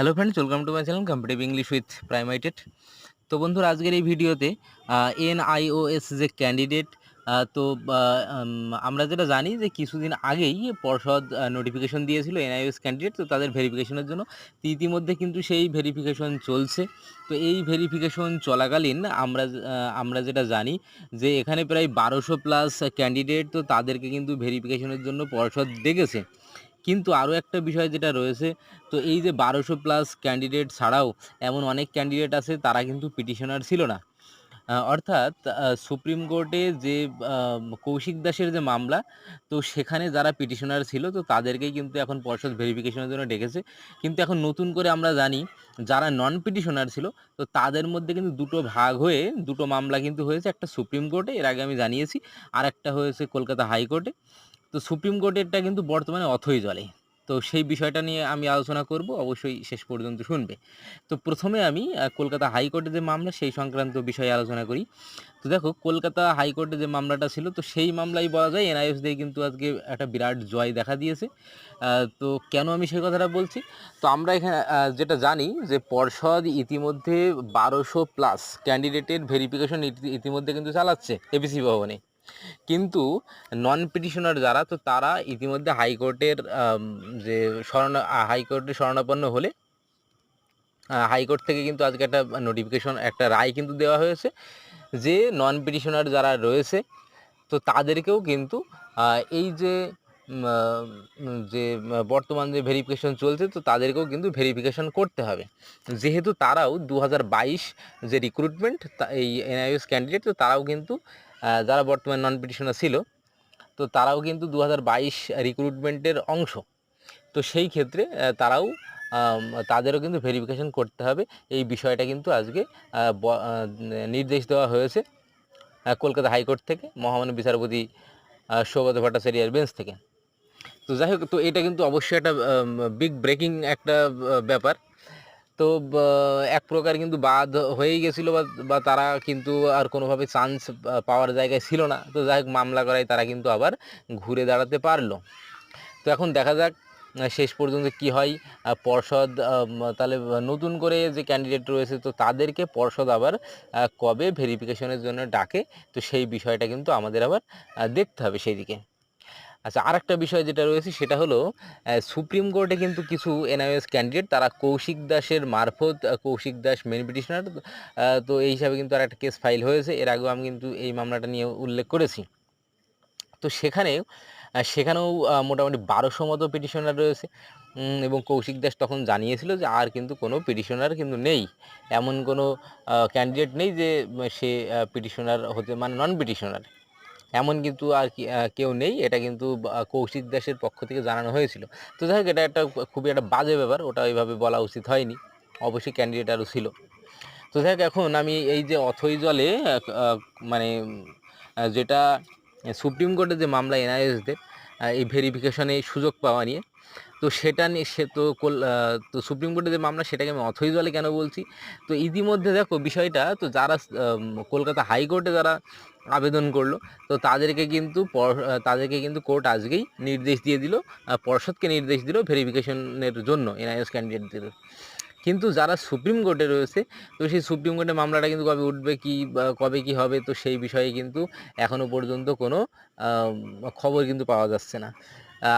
Hello friends welcome to my channel competitive English with প্রাইমাইটেড তো বন্ধুরা, আজকের এই ভিডিওতে এনআইওএস যে ক্যান্ডিডেট তো আমরা যেটা জানি যে কিছুদিন আগেই পর্ষদ নোটিফিকেশন দিয়েছিল এনআইওএস ক্যান্ডিডেট তো তাদের ভেরিফিকেশনের জন্য। ইতিমধ্যে কিন্তু সেই ভেরিফিকেশন চলছে। তো এই ভেরিফিকেশন চলাকালীন আমরা আমরা যেটা জানি যে এখানে প্রায় বারোশো প্লাস ক্যান্ডিডেট তো তাদেরকে কিন্তু ভেরিফিকেশনের জন্য পর্ষদ ডেকেছে কিন্তু আরও একটা বিষয় যেটা রয়েছে, তো এই যে বারোশো প্লাস ক্যান্ডিডেট ছাড়াও এমন অনেক ক্যান্ডিডেট আছে, তারা কিন্তু পিটিশনার ছিল না। অর্থাৎ সুপ্রিম কোর্টে যে কৌশিক দাসের যে মামলা, তো সেখানে যারা পিটিশনার ছিল, তো তাদেরকেই কিন্তু এখন পর্ষদ ভেরিফিকেশনের জন্য ডেকেছে। কিন্তু এখন নতুন করে আমরা জানি, যারা নন পিটিশনার ছিল, তো তাদের মধ্যে কিন্তু দুটো ভাগ হয়ে, দুটো মামলা কিন্তু হয়েছে, একটা সুপ্রিম কোর্টে, এর আগে আমি জানিয়েছি আর একটা হয়েছে কলকাতা হাইকোর্টে। তো সুপ্রিম কোর্টেরটা কিন্তু বর্তমানে অথই জলে। তো সেই বিষয়টা নিয়ে আমি আলোচনা করব, অবশ্যই শেষ পর্যন্ত শুনবে। তো প্রথমে আমি কলকাতা হাইকোর্টে যে মামলা, সেই সংক্রান্ত বিষয়ে আলোচনা করি। তো দেখো, কলকাতা হাইকোর্টে যে মামলাটা ছিল, তো সেই মামলাই বলা যায় এনআইএস দিয়ে কিন্তু আজকে একটা বিরাট জয় দেখা দিয়েছে। তো কেন আমি সেই কথাটা বলছি? তো আমরা এখানে যেটা জানি যে পর্ষদ ইতিমধ্যে বারোশো প্লাস ক্যান্ডিডেটের ভেরিফিকেশন ইতিমধ্যে কিন্তু চালাচ্ছে এবিসি ভবনে। কিন্তু নন পিটিশনার যারা, তো তারা ইতিমধ্যে হাইকোর্টের যে শরণ হাইকোর্টে শরণাপন্ন হলে হাইকোর্ট থেকে কিন্তু আজকে একটা নোটিফিকেশন একটা রায় কিন্তু দেওয়া হয়েছে যে নন পিটিশনার যারা রয়েছে, তো তাদেরকেও কিন্তু এই যে যে, বর্তমান যে ভেরিফিকেশন চলছে, তো তাদেরকেও কিন্তু ভেরিফিকেশন করতে হবে। যেহেতু তারাও দু হাজার বাইশ যে রিক্রুটমেন্ট এই এনআইএস ক্যান্ডিডেট তো তারাও কিন্তু যারা বর্তমানে নন পিটিশনার ছিল, তো তারাও কিন্তু দু হাজার বাইশ রিক্রুটমেন্টের অংশ। তো সেই ক্ষেত্রে তারাও তাদেরও কিন্তু ভেরিফিকেশন করতে হবে। এই বিষয়টা কিন্তু আজকে নির্দেশ দেওয়া হয়েছে কলকাতা হাইকোর্ট থেকে মহামান্য বিচারপতি সৌগত ভট্টাচার্যের বেঞ্চ থেকে। তো যাই হোক, তো এটা কিন্তু অবশ্যই একটা বিগ ব্রেকিং একটা ব্যাপার। তো এক প্রকার কিন্তু বাদ হয়েই গেছিল বা তারা কিন্তু আর কোনোভাবে চান্স পাওয়ার জায়গায় ছিল না। তো যাই মামলা করায় তারা কিন্তু আবার ঘুরে দাঁড়াতে পারল। তো এখন দেখা যাক শেষ পর্যন্ত কি হয়। পর্ষদ তাহলে নতুন করে যে ক্যান্ডিডেট রয়েছে, তো তাদেরকে পর্ষদ আবার কবে ভেরিফিকেশনের জন্য ডাকে? তো সেই বিষয়টা কিন্তু আমাদের আবার দেখতে হবে সেই দিকে আচ্ছা আরেকটা বিষয় যেটা রয়েছে সেটা হলো সুপ্রিম কোর্টে কিন্তু কিছু এনআইএস ক্যান্ডিডেট, তারা কৌশিক দাসের মারফত কৌশিক দাস মেন পিটিশনার তো এই হিসাবে কিন্তু আর একটা কেস ফাইল হয়েছে। এর আগেও আমি কিন্তু এই মামলাটা নিয়ে উল্লেখ করেছি। তো সেখানে সেখানেও মোটামুটি বারোশো মতো পিটিশনার রয়েছে। এবং কৌশিক দাস তখন জানিয়েছিল যে আর কিন্তু কোনো পিটিশনার কিন্তু নেই। এমন কোনো ক্যান্ডিডেট নেই যে, সে পিটিশনার হতে মানে নন পিটিশনার এমন কিন্তু আর কেউ নেই। এটা কিন্তু কৌশিক দাসের পক্ষ থেকে জানানো হয়েছিল। তো যাই হোক, এটা একটা খুবই একটা বাজে ব্যাপার। ওটা ওইভাবে বলা উচিত হয়নি। অবশ্যই ক্যান্ডিডেট আরও ছিল। তো দেখ এখন আমি এই যে অথই জলে মানে যেটা সুপ্রিম কোর্টের যে মামলা এনআইএসদের এই ভেরিফিকেশনে সুযোগ পাওয়া নিয়ে তো সেটা নিয়ে সে তো তো সুপ্রিম কোর্টের যে মামলা সেটাকে আমি অথই জলে কেন বলছি? তো ইতিমধ্যে দেখো বিষয়টা, তো যারা কলকাতা হাইকোর্টে যারা আবেদন করল, তো তাদেরকে কিন্তু তাদেরকে কিন্তু কোর্ট আজকেই নির্দেশ দিয়ে দিল পর্ষদকে নির্দেশ দিল ভেরিফিকেশনের জন্য এনআইএস ক্যান্ডিডেটদের। কিন্তু যারা সুপ্রিম কোর্টে রয়েছে, তো সেই সুপ্রিম কোর্টে মামলাটা কিন্তু কবে উঠবে, কি কবে কি হবে, তো সেই বিষয়ে কিন্তু এখনও পর্যন্ত কোনো খবর কিন্তু পাওয়া যাচ্ছে না।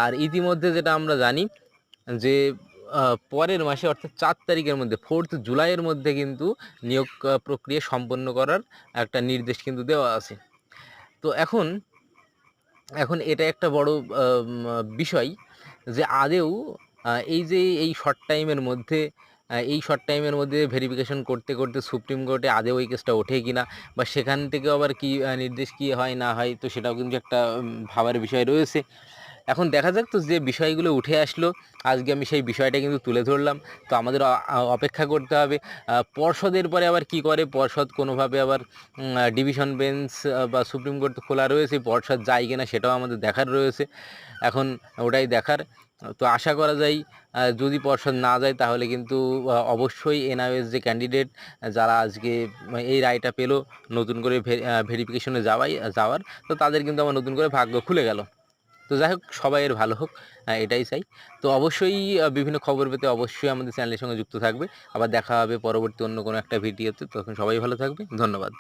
আর ইতিমধ্যে যেটা আমরা জানি যে পরের মাসে অর্থাৎ চার তারিখের মধ্যে ফোর্থ জুলাইয়ের মধ্যে কিন্তু নিয়োগ প্রক্রিয়া সম্পন্ন করার একটা নির্দেশ কিন্তু দেওয়া আছে। তো এখন এখন এটা একটা বড় বিষয় যে আদেও এই যে এই শর্ট টাইমের মধ্যে এই শর্ট টাইমের মধ্যে ভেরিফিকেশন করতে করতে সুপ্রিম কোর্টে আদেও এই কেসটা ওঠে কি না, বা সেখান থেকে আবার কি নির্দেশ কি হয় না হয়, তো সেটাও কিন্তু একটা ভাবার বিষয় রয়েছে। এখন দেখা যাক তো যে বিষয়গুলো উঠে আসলো, আজকে আমি সেই বিষয়টা কিন্তু তুলে ধরলাম। তো আমাদের অপেক্ষা করতে হবে পর্ষদের পরে আবার কি করে? পর্ষদ কোনোভাবে আবার ডিভিশন বেঞ্চ বা সুপ্রিম কোর্ট খোলা রয়েছে, পর্ষদ যায় কিনা সেটাও আমাদের দেখার রয়েছে। এখন ওটাই দেখার। তো আশা করা যায় যদি পর্ষদ না যায় তাহলে কিন্তু অবশ্যই এনআইএস যে ক্যান্ডিডেট, যারা আজকে এই রায়টা পেল, নতুন করে ভেরিফিকেশনে যাওয়াই, যাওয়ার, তো তাদের কিন্তু আমার নতুন করে ভাগ্য খুলে গেল। তো যাই হোক, সবাই এর ভালো হোক এটাই চাই। তো অবশ্যই বিভিন্ন খবর পেতে অবশ্যই আমাদের চ্যানেলের সঙ্গে যুক্ত থাকবে। আবার দেখা হবে পরবর্তী অন্য কোনো একটা ভিডিওতে। তখন সবাই ভালো থাকবে ধন্যবাদ।